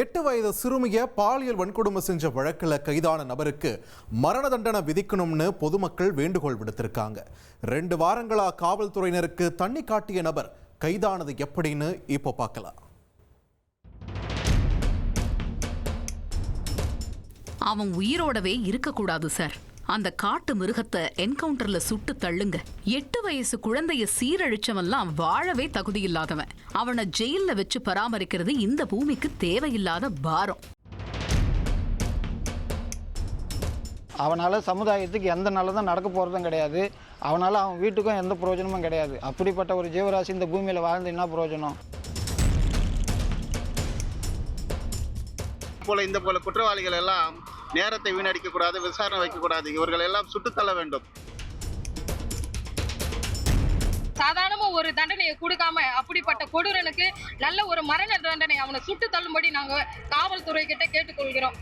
எட்டு வயது சிறுமிய பாலியல் வன்கொடுமை செஞ்ச வழக்கில் கைதான நபருக்கு மரண தண்டனை விதிக்கணும்னு பொதுமக்கள் வேண்டுகோள் விடுத்திருக்காங்க. ரெண்டு வாரங்களா காவல்துறையினருக்கு தண்ணி காட்டிய நபர் கைதானது எப்படின்னு இப்போ பார்க்கலாம். அவன் உயிரோடவே இருக்கக்கூடாது சார். அந்த காட்டு மிருகத்தை என்கவுண்டர்ல சுட்டு தள்ளுங்க. எட்டு வயசு குழந்தைய சீரழிச்சவன்லாம் வாழவே தகுதி இல்லாதவன் அவனை ஜெயில்ல வச்சு பராமரிக்கிறது இந்த பூமிக்கு தேவையில்லாத பாரம். அவனால் சமுதாயத்துக்கு எந்த நல்லதும் நடக்க போகிறதும் கிடையாது. அவனால் அவன் வீட்டுக்கும் எந்த பிரயோஜனமும் கிடையாது. அப்படிப்பட்ட ஒரு ஜீவராசி இந்த பூமியில் வாழ்ந்து என்ன பிரயோஜனம்? போல இந்த போல குற்றவாளிகள் எல்லாம் நேரத்தை வீணடிக்க கூடாது விசாரணை வைக்கக்கூடாது. இவர்கள் எல்லாம் சுட்டுத்தள்ள வேண்டும். சாதாரணமா ஒரு தண்டனையை கொடுக்காம அப்படிப்பட்ட கொடூரனுக்கு நல்ல ஒரு மரண தண்டனை அவனை சுட்டு தள்ளும்படி நாங்க காவல்துறை கிட்ட கேட்டுக்கொள்கிறோம்.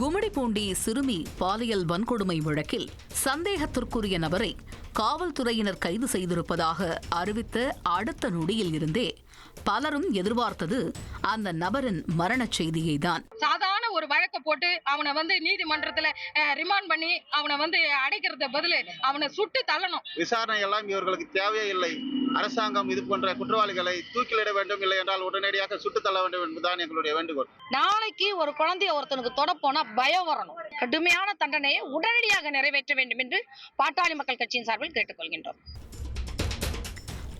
கும்மிடிப்பூண்டி சிறுமி பாலியல் வன்கொடுமை வழக்கில் சந்தேகத்திற்குரிய நபரை காவல்துறையினர் கைது செய்திருப்பதாக அறிவித்த அடுத்த நொடியில் இருந்தே பலரும் எதிர்பார்த்தது அந்த நபரின் மரணச் செய்தியை தான் ஒரு வழக்கை போட்டு அவனை வந்து நீதிமன்றத்துல ரிமாண்ட் பண்ணி அவனை வந்து அடைக்கிறத பதிலு அவனை சுட்டு தள்ளணும். விசாரணை எல்லாம் இவர்களுக்கு தேவையே இல்லை. அரசாங்கம் இது போன்ற குற்றவாளிகளை தூக்கிலிட வேண்டும் இல்லை என்றால் உடனடியாக சுட்டுத்தள்ள வேண்டும் என்பதுதான் எங்களுடைய வேண்டுகோள். நாளைக்கு ஒரு குழந்தைய ஒருத்தனுக்கு தொட போனா பயம் வரணும். கடுமையான தண்டனையை உடனடியாக நிறைவேற்ற வேண்டும் என்று பாட்டாளி மக்கள் கட்சியின் சார்பில் கேட்டுக்கொள்கின்றோம்.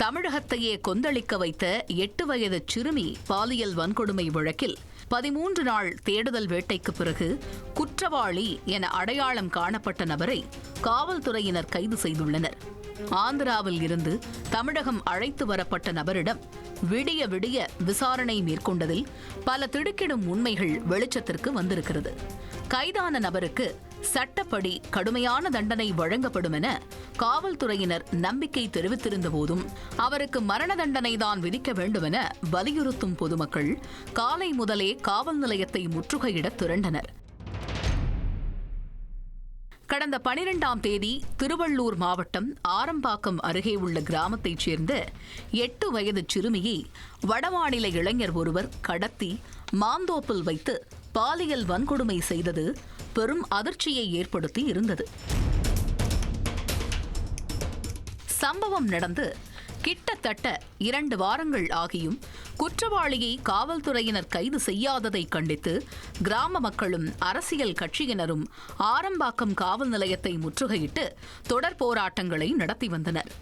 தமிழகத்தையே கொந்தளிக்க வைத்த எட்டு வயது சிறுமி பாலியல் வன்கொடுமை வழக்கில் பதிமூன்று நாள் தேடுதல் வேட்டைக்கு பிறகு குற்றவாளி என அடையாளம் காணப்பட்ட நபரை காவல்துறையினர் கைது செய்துள்ளனர். ஆந்திராவில் இருந்து தமிழகம் அழைத்து வரப்பட்ட நபரிடம் விடிய விடிய விசாரணை மேற்கொண்டதில் பல திடுக்கிடும் உண்மைகள் வெளிச்சத்திற்கு வந்திருக்கிறது. கைதான நபருக்கு சட்டப்படி கடுமையான தண்டனை வழங்கப்படும் என காவல்துறையினர் நம்பிக்கை தெரிவித்திருந்த போதும் அவருக்கு மரண தண்டனை தான் விதிக்க வேண்டும் என வலியுறுத்தும் பொதுமக்கள் காலை முதலே காவல் நிலையத்தை முற்றுகையிட திரண்டனர். கடந்த பனிரெண்டாம் தேதி திருவள்ளூர் மாவட்டம் ஆரம்பாக்கம் அருகே உள்ள கிராமத்தைச் சேர்ந்த எட்டு வயது சிறுமியை வடமாநில இளைஞர் ஒருவர் கடத்தி மாந்தோப்பில் வைத்து பாலியல் வன்கொடுமை செய்தது பெரும் அதிர்ச்சியை ஏற்படுத்தி இருந்தது. சம்பவம் நடந்து கிட்டத்தட்ட இரண்டு வாரங்கள் ஆகியும் குற்றவாளியை காவல்துறையினர் கைது செய்யாததை கண்டித்து கிராம மக்களும் அரசியல் கட்சியினரும் ஆரம்பாக்கம் காவல் நிலையத்தை முற்றுகையிட்டு தொடர் போராட்டங்களை நடத்தி வந்தனர்.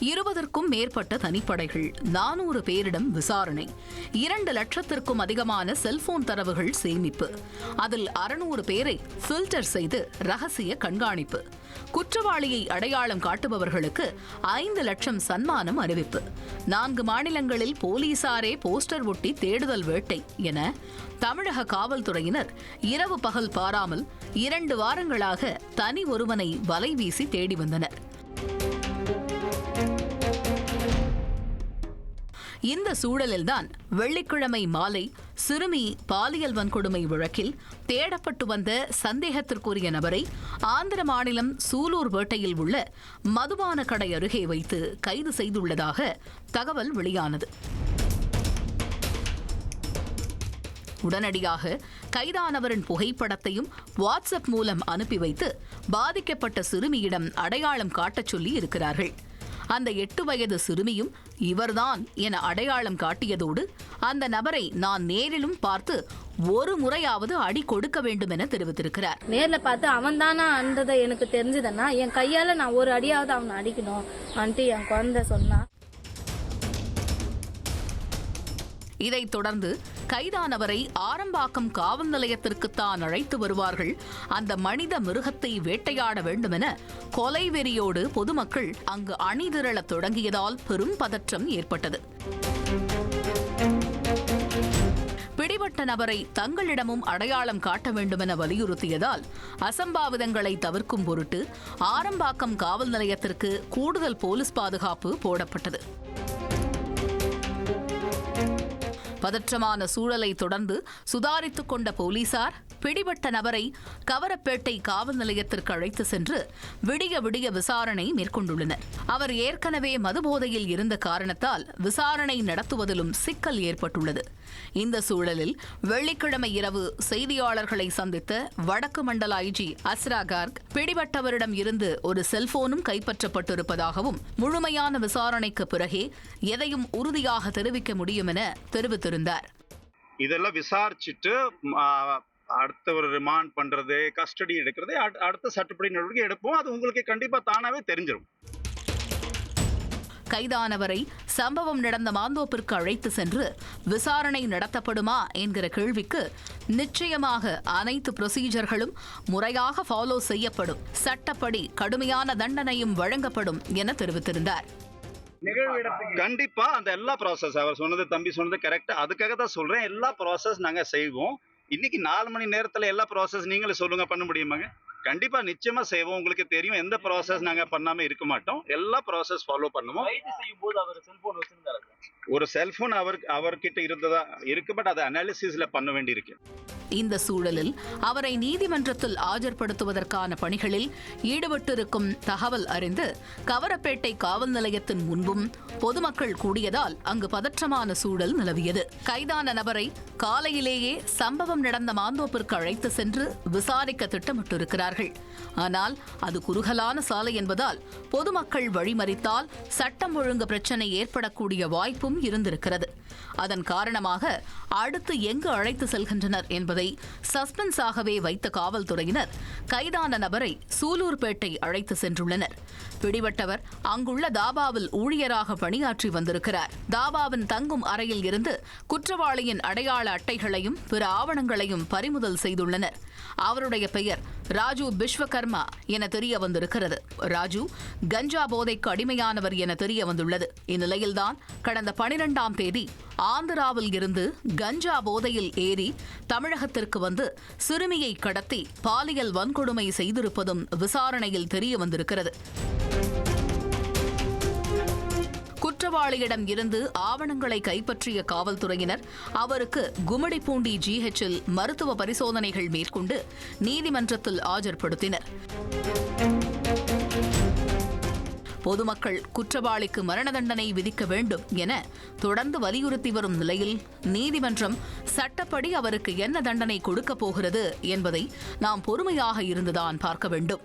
இருபதற்கும் மேற்பட்ட தனிப்படைகள் நானூறு பேரிடம் விசாரணை இரண்டு லட்சத்திற்கும் அதிகமான செல்போன் தரவுகள் சேமிப்பு அதில் அறுநூறு பேரை ஃபில்டர் செய்து ரகசிய கண்காணிப்பு குற்றவாளியை அடையாளம் காட்டுபவர்களுக்கு ஐந்து லட்சம் சன்மானம் அறிவிப்பு நான்கு மாநிலங்களில் போலீசாரே போஸ்டர் ஒட்டி தேடுதல் வேட்டை என தமிழக காவல்துறையினர் இரவு பகல் பாராமல் இரண்டு வாரங்களாக தனி ஒருவனை வலை வீசி தேடி வந்தனர். இந்த சூழலில்தான் வெள்ளிக்கிழமை மாலை சிறுமி பாலியல் வன்கொடுமை வழக்கில் தேடப்பட்டு வந்த சந்தேகத்திற்குரிய நபரை ஆந்திர மாநிலம் சூலூர் வேட்டையில் உள்ள மதுபான கடை அருகே வைத்து கைது செய்துள்ளதாக தகவல் வெளியானது. உடனடியாக கைதானவரின் புகைப்படத்தையும் வாட்ஸ்அப் மூலம் அனுப்பி வைத்து பாதிக்கப்பட்ட சிறுமியிடம் அடையாளம் காட்டச் சொல்லி இருக்கிறார்கள். அந்த எட்டு வயது சிறுமியும் இவர்தான் என அடையாளம் காட்டியதோடு அந்த நபரை நான் நேரிலும் பார்த்து ஒரு முறையாவது அடி கொடுக்க வேண்டும் என தெரிவித்திருக்கிறார். நேர்ல பார்த்து அவன் தானான்றதை எனக்கு தெரிஞ்சதுன்னா என் கையால நான் ஒரு அடியாவது அவனை அடிக்கணும் வந்துட்டு என் குழந்தை சொன்னான் இதைத் தொடர்ந்து கைதானவரை ஆரம்பாக்கம் காவல் நிலையத்திற்கு தான் அழைத்து வருவார்கள். அந்த மனித மிருகத்தை வேட்டையாட வேண்டுமென கொலை வெறியோடு பொதுமக்கள் அங்கு அணிதிரளத் தொடங்கியதால் பெரும் பதற்றம் ஏற்பட்டது. பிடிபட்ட நபரை தங்களிடமும் அடையாளம் காட்ட வேண்டுமென வலியுறுத்தியதால் அசம்பாவிதங்களை தவிர்க்கும் பொருட்டு ஆரம்பாக்கம் காவல் நிலையத்திற்கு கூடுதல் போலீஸ் பாதுகாப்பு போடப்பட்டது. பதற்றமான சூழலை தொடர்ந்து சுதாரித்துக் கொண்ட போலீசார் பிடிபட்ட நபரை கவரப்பேட்டை காவல் நிலையத்திற்கு அழைத்து சென்று விடிய விடிய விசாரணை மேற்கொண்டுள்ளனர். அவர் ஏற்கனவே மதுபோதையில் இருந்த காரணத்தால் விசாரணை நடத்துவதிலும் சிக்கல் ஏற்பட்டுள்ளது. இந்த சூழலில் வெள்ளிக்கிழமை இரவு செய்தியாளர்களை சந்தித்த வடக்கு மண்டல ஐஜி அஸ்ரா கார்க் பிடிபட்டவரிடம் இருந்து ஒரு செல்போனும் கைப்பற்றப்பட்டிருப்பதாகவும் முழுமையான விசாரணைக்கு பிறகே எதையும் உறுதியாக தெரிவிக்க முடியும் என தெரிவித்திருந்தார் இதெல்லாம் விசாரிச்சுட்டு அடுத்த ஒரு ரிமாண்ட் பண்றது கஸ்டடி எடுக்கிறது அடு- அடுத்த சட்டப்படி நடவடிக்கை எடுப்போம். அது உங்களுக்கு கண்டிப்பா தானாவே தெரிஞ்சிடும் கைதானவரை சம்பவம் நடந்த மாந்தோப்பிற்கு அழைத்து சென்று விசாரணை நடத்தப்படுமா என்கிற கேள்விக்கு நிச்சயமாக அனைத்து ப்ரொசீஜர்களும் முறையாக ஃபாலோ செய்யப்படும். சட்டப்படி கடுமையான தண்டனையும் வழங்கப்படும் என தெரிவித்திருந்தார். கண்டிப்பா அந்த எல்லா ப்ராசஸ் அவர் சொன்னது தம்பி சொன்னது கரெக்ட் அதுக்காக தான் சொல்றேன். எல்லா ப்ராசஸ் நாங்க செய்வோம். இன்னைக்கு நாலு மணி நேரத்துல எல்லா ப்ராசஸ் நீங்களே சொல்லுங்க பண்ண முடியுமாங்க? கண்டிப்பா நிச்சயமா செய்வோம். உங்களுக்கு தெரியும் எந்த ப்ராசஸ் நாங்க பண்ணாம இருக்க மாட்டோம். எல்லா ப்ராசஸ் ஃபாலோ பண்ணுவோம். செய்யும் போது அவர் செல்போன் வச்சிருந்தாரு ஒரு செல்போன் அவர் அவர்கிட்ட இருந்ததா இருக்கு பட் அதை அனாலிசிஸ்ல பண்ண வேண்டியிருக்கு. இந்த சூழலில் அவரை நீதிமன்றத்தில் ஆஜர்படுத்துவதற்கான பணிகளில் ஈடுபட்டிருக்கும் தகவல் அறிந்து கவரப்பேட்டை காவல் நிலையத்தின் முன்பும் பொதுமக்கள் கூடியதால் அங்கு பதற்றமான சூழல் நிலவியது. கைதான நபரை காலையிலேயே சம்பவம் நடந்த மாந்தோப்பிற்கு அழைத்து சென்று விசாரிக்க திட்டமிட்டிருக்கிறார்கள். ஆனால் அது குறுகலான சாலை என்பதால் பொதுமக்கள் வழிமறித்தால் சட்டம் ஒழுங்கு பிரச்சினை ஏற்படக்கூடிய வாய்ப்பு வாய்ப்பும் இருந்திருக்கிறது. அதன் காரணமாக அடுத்து எங்கு அழைத்து செல்கின்றனர் என்பதை சஸ்பென்ஸாகவே வைத்த காவல்துறையினர் கைதான நபரை சூலூர்பேட்டை அழைத்து சென்றுள்ளனர். பிடிபட்டவர் அங்குள்ள தாபாவில் ஊழியராக பணியாற்றி வந்திருக்கிறார். தாபாவின் தங்கும் அறையில் இருந்து குற்றவாளியின் அடையாள அட்டைகளையும் பிற ஆவணங்களையும் பறிமுதல் செய்துள்ளனர். அவருடைய பெயர் ராஜு பிஸ்வகர்மா என தெரிய வந்திருக்கிறது ராஜு கஞ்சா போதைக்கு அடிமையானவர் என தெரிய வந்துள்ளது இந்நிலையில்தான் கடந்த பனிரெண்டாம் தேதி ஆந்திராவில் இருந்து கஞ்சா போதையில் ஏறி தமிழகத்திற்கு வந்து சிறுமியை கடத்தி பாலியல் வன்கொடுமை செய்திருப்பதும் விசாரணையில் தெரிய வந்திருக்கிறது. குற்றவாளியிடம் இருந்து ஆவணங்களை கைப்பற்றிய காவல்துறையினர் அவருக்கு கும்மிடிப்பூண்டி ஜிஹெச்சில் மருத்துவ பரிசோதனைகள் மேற்கொண்டு நீதிமன்றத்தில் ஆஜர்படுத்தினர். பொதுமக்கள் குற்றவாளிக்கு மரண தண்டனை விதிக்க வேண்டும் என தொடர்ந்து வலியுறுத்தி வரும் நிலையில் நீதிமன்றம் சட்டப்படி அவருக்கு என்ன தண்டனை கொடுக்கப் போகிறது என்பதை நாம் பொறுமையாக இருந்துதான் பார்க்க வேண்டும்.